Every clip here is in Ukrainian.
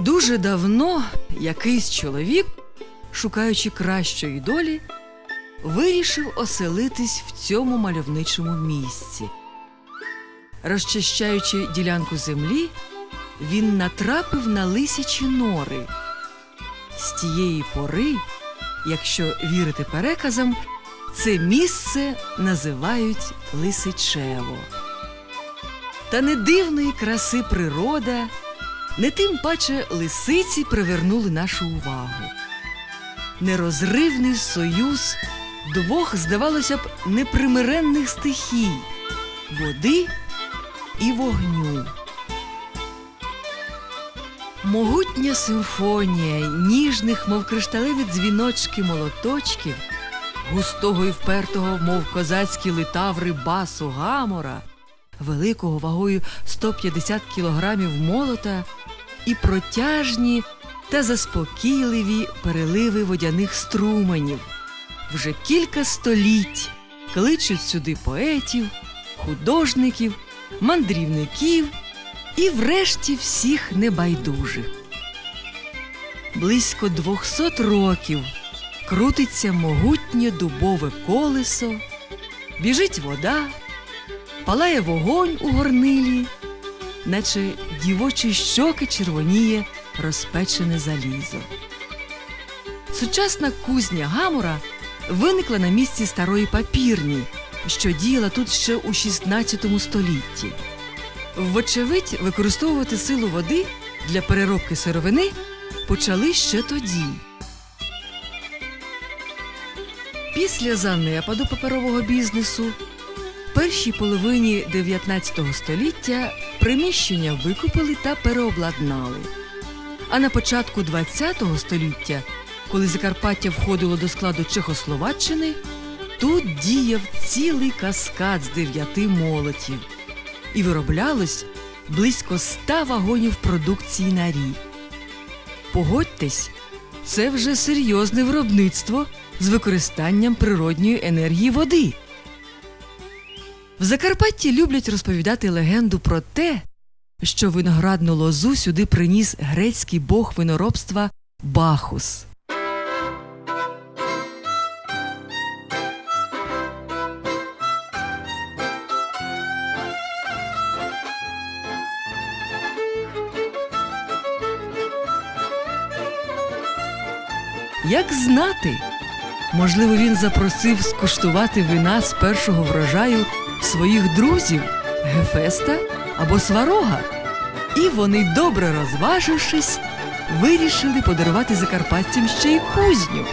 Дуже давно якийсь чоловік, шукаючи кращої долі, вирішив оселитись в цьому мальовничому місці. Розчищаючи ділянку землі, він натрапив на лисячі нори. З тієї пори, якщо вірити переказам, це місце називають Лисичево. Та не дивної краси природа, не тим паче лисиці привернули нашу увагу. Нерозривний союз двох, здавалося б, непримиренних стихій води і вогню. Могутня симфонія ніжних, мов кришталеві дзвіночки молоточків, густого і впертого, мов козацькі литаври басу гамора, великого вагою 150 кілограмів молота і протяжні та заспокійливі переливи водяних струменів. Вже кілька століть кличуть сюди поетів, художників, мандрівників і врешті всіх небайдужих. Близько 200 років крутиться могутнє дубове колесо, біжить вода, палає вогонь у горнилі, наче дівочі щоки червоніє розпечене залізо. Сучасна кузня Гамора виникла на місці старої папірні, що діяла тут ще у 16 столітті. Вочевидь, використовувати силу води для переробки сировини почали ще тоді. Після занепаду паперового бізнесу в першій половині 19 століття приміщення викупили та переобладнали. А на початку 20 століття, коли Закарпаття входило до складу Чехословаччини, тут діяв цілий каскад з дев'яти молотів і вироблялось близько ста вагонів продукції на рік. Погодьтесь, це вже серйозне виробництво з використанням природньої енергії води. В Закарпатті люблять розповідати легенду про те, що виноградну лозу сюди приніс грецький бог виноробства Бахус. Як знати? Можливо, він запросив скуштувати вина з першого врожаю своїх друзів Гефеста або Сварога. І вони, добре розважившись, вирішили подарувати закарпатцям ще й кузню.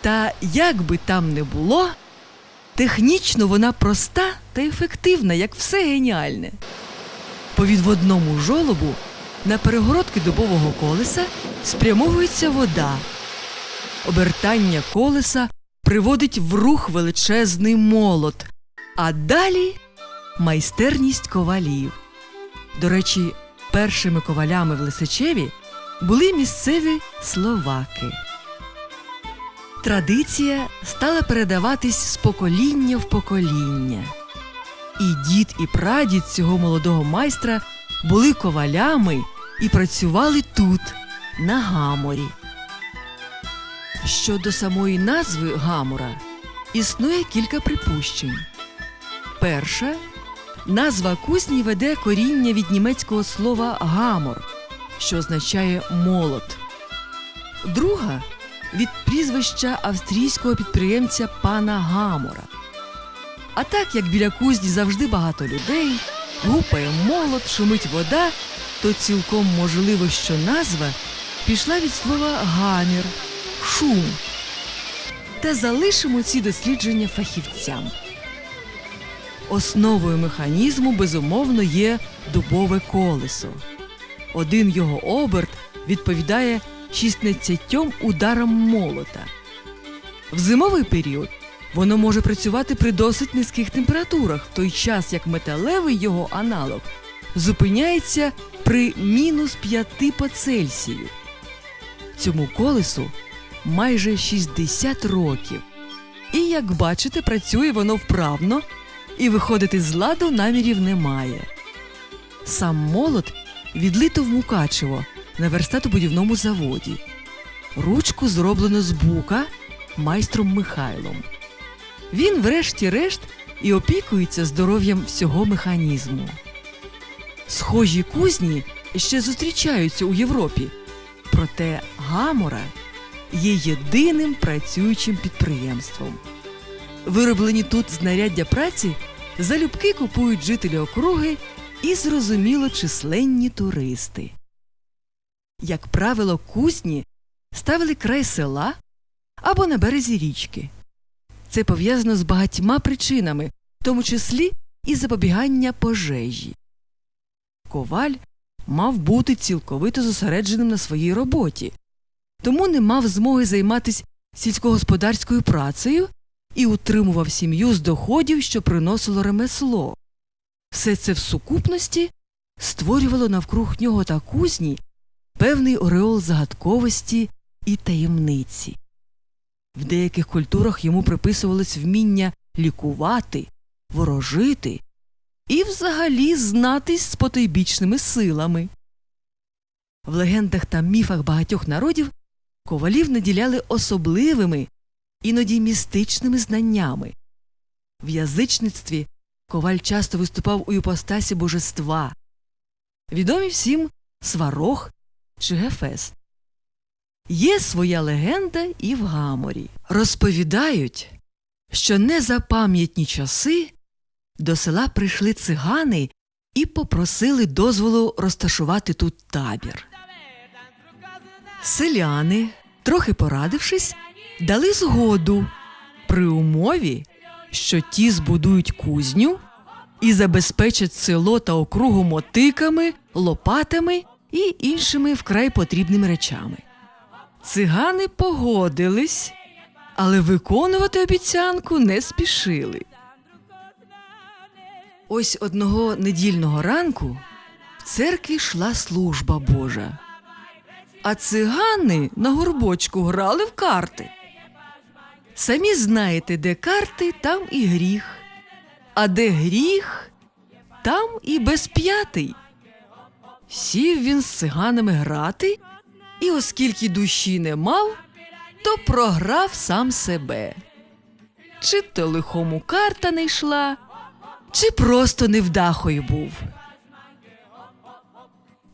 Та як би там не було, технічно вона проста та ефективна, як все геніальне. По відводному жолобу на перегородки дубового колеса спрямовується вода. Обертання колеса приводить в рух величезний молот, а далі майстерність ковалів. До речі, першими ковалями в Лисичеві були місцеві словаки. Традиція стала передаватись з покоління в покоління. І дід, і прадід цього молодого майстра були ковалями і працювали тут, на гаморі. Щодо самої назви гамора існує кілька припущень. Перша назва кузні веде коріння від німецького слова гамор, що означає молот. Друга від прізвища австрійського підприємця пана Гамора. А так як біля кузні завжди багато людей, гупає молот, шумить вода, то цілком можливо, що назва пішла від слова гамір, шум. Та залишимо ці дослідження фахівцям. Основою механізму безумовно є дубове колесо. Один його оберт відповідає 16 ударам молота. В зимовий період воно може працювати при досить низьких температурах, в той час як металевий його аналог зупиняється при мінус 5 по Цельсію. Цьому колесу майже 60 років. І як бачите, працює воно вправно, і виходити з ладу намірів немає. Сам молот відлито в Мукачево на верстатобудівному заводі. Ручку зроблено з бука майстром Михайлом. Він, врешті-решт, і опікується здоров'ям всього механізму. Схожі кузні ще зустрічаються у Європі, проте Гамора є єдиним працюючим підприємством. Вироблені тут знаряддя праці залюбки купують жителі округи і зрозуміло численні туристи. Як правило, кузні ставили край села або на березі річки. Це пов'язано з багатьма причинами, в тому числі і запобігання пожежі. Коваль мав бути цілковито зосередженим на своїй роботі, тому не мав змоги займатися сільськогосподарською працею і утримував сім'ю з доходів, що приносило ремесло. Все це в сукупності створювало навкруг нього та кузні певний ореол загадковості і таємниці. В деяких культурах йому приписувалось вміння лікувати, ворожити і взагалі знатись з потойбічними силами. В легендах та міфах багатьох народів ковалів наділяли особливими, іноді містичними знаннями. В язичництві коваль часто виступав у іпостасі божества. Відомі всім сварог чи гефест. Є своя легенда і в гаморі. Розповідають, що незапам'ятні часи до села прийшли цигани і попросили дозволу розташувати тут табір. Селяни, трохи порадившись, дали згоду при умові, що ті збудують кузню і забезпечать село та округу мотиками, лопатами і іншими вкрай потрібними речами. Цигани погодились, але виконувати обіцянку не спішили. Ось одного недільного ранку в церкві йшла служба Божа, а цигани на горбочку грали в карти. Самі знаєте, де карти, там і гріх, а де гріх, там і безп'ятий. Сів він з циганами грати, і оскільки душі не мав, то програв сам себе. Чи то лихому карта не йшла, чи просто невдахою був.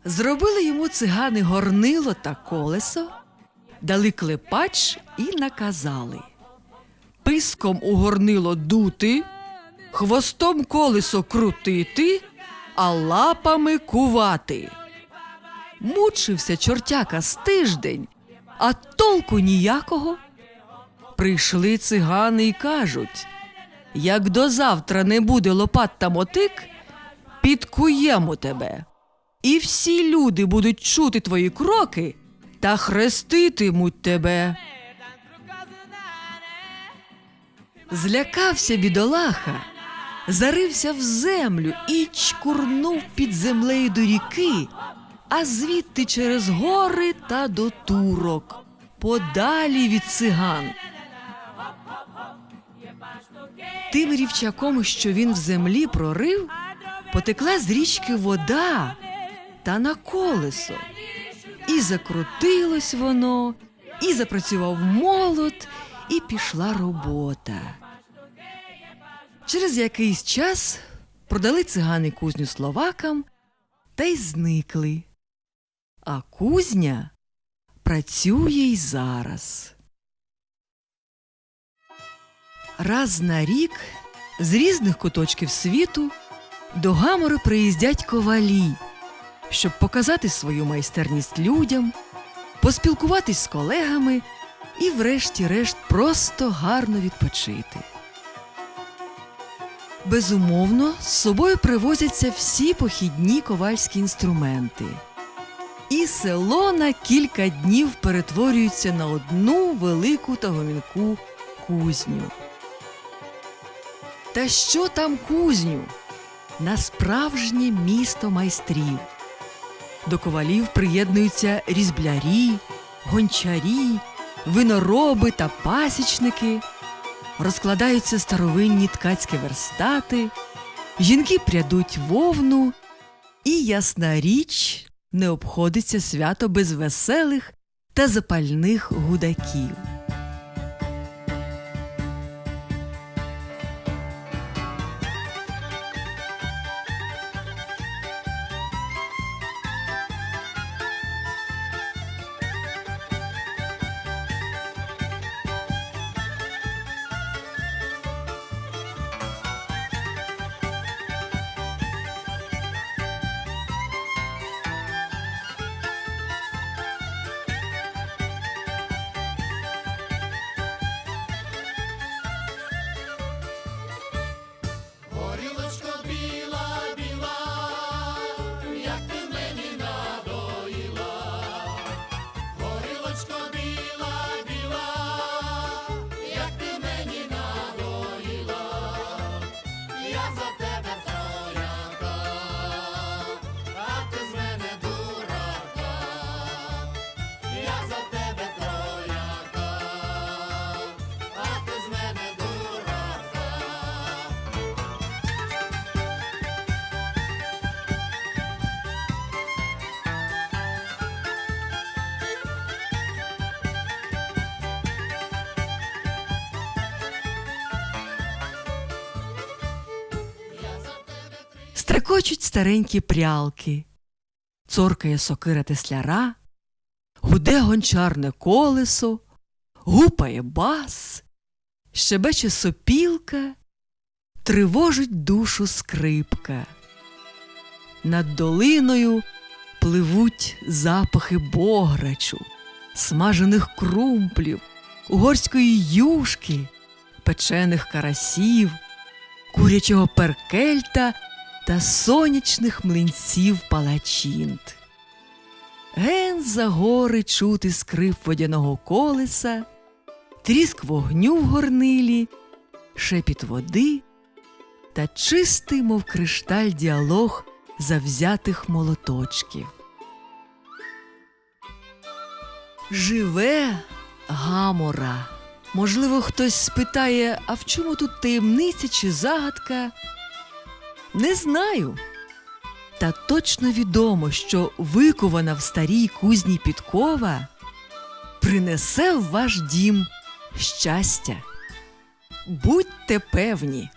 Зробили йому цигани горнило та колесо, дали клепач і наказали писком у горнило дути, хвостом колесо крутити, а лапами кувати. Мучився чортяка з тиждень, а толку ніякого. Прийшли цигани і кажуть як до завтра не буде лопат та мотик, підкуємо тебе. І всі люди будуть чути твої кроки та хреститимуть тебе. Злякався бідолаха, зарився в землю і чкурнув під землею до ріки, а звідти через гори та до турок, подалі від циган. Тим рівчаком, що він в землі прорив, потекла з річки вода та на колесо. І закрутилось воно, і запрацював молот, і пішла робота. Через якийсь час продали цигани кузню словакам та й зникли. А кузня працює й зараз. Раз на рік з різних куточків світу до Гамори приїздять ковалі, щоб показати свою майстерність людям, поспілкуватись з колегами і, врешті-решт, просто гарно відпочити. Безумовно, з собою привозяться всі похідні ковальські інструменти. І село на кілька днів перетворюється на одну велику та гомінку кузню. Та що там кузню? на справжнє місто майстрів. До ковалів приєднуються різблярі, гончарі, винороби та пасічники. Розкладаються старовинні ткацькі верстати, жінки прядуть вовну, і ясна річ не обходиться свято без веселих та запальних гудаків. Стрекочуть старенькі прялки, цоркає сокира тесляра, гуде гончарне колесо, гупає бас, щебече сопілка, тривожить душу скрипка. Над долиною пливуть запахи бограчу, смажених крумплів, угорської юшки, печених карасів, курячого перкельта та сонячних млинців палачинт. Ген за гори чути скрип водяного колеса, тріск вогню в горнилі, шепіт води та чистий, мов кришталь, діалог завзятих молоточків. Живе гамора. Можливо, хтось спитає, а в чому тут таємниця чи загадка? Не знаю. Та точно відомо, що викована в старій кузні підкова принесе в ваш дім щастя. Будьте певні.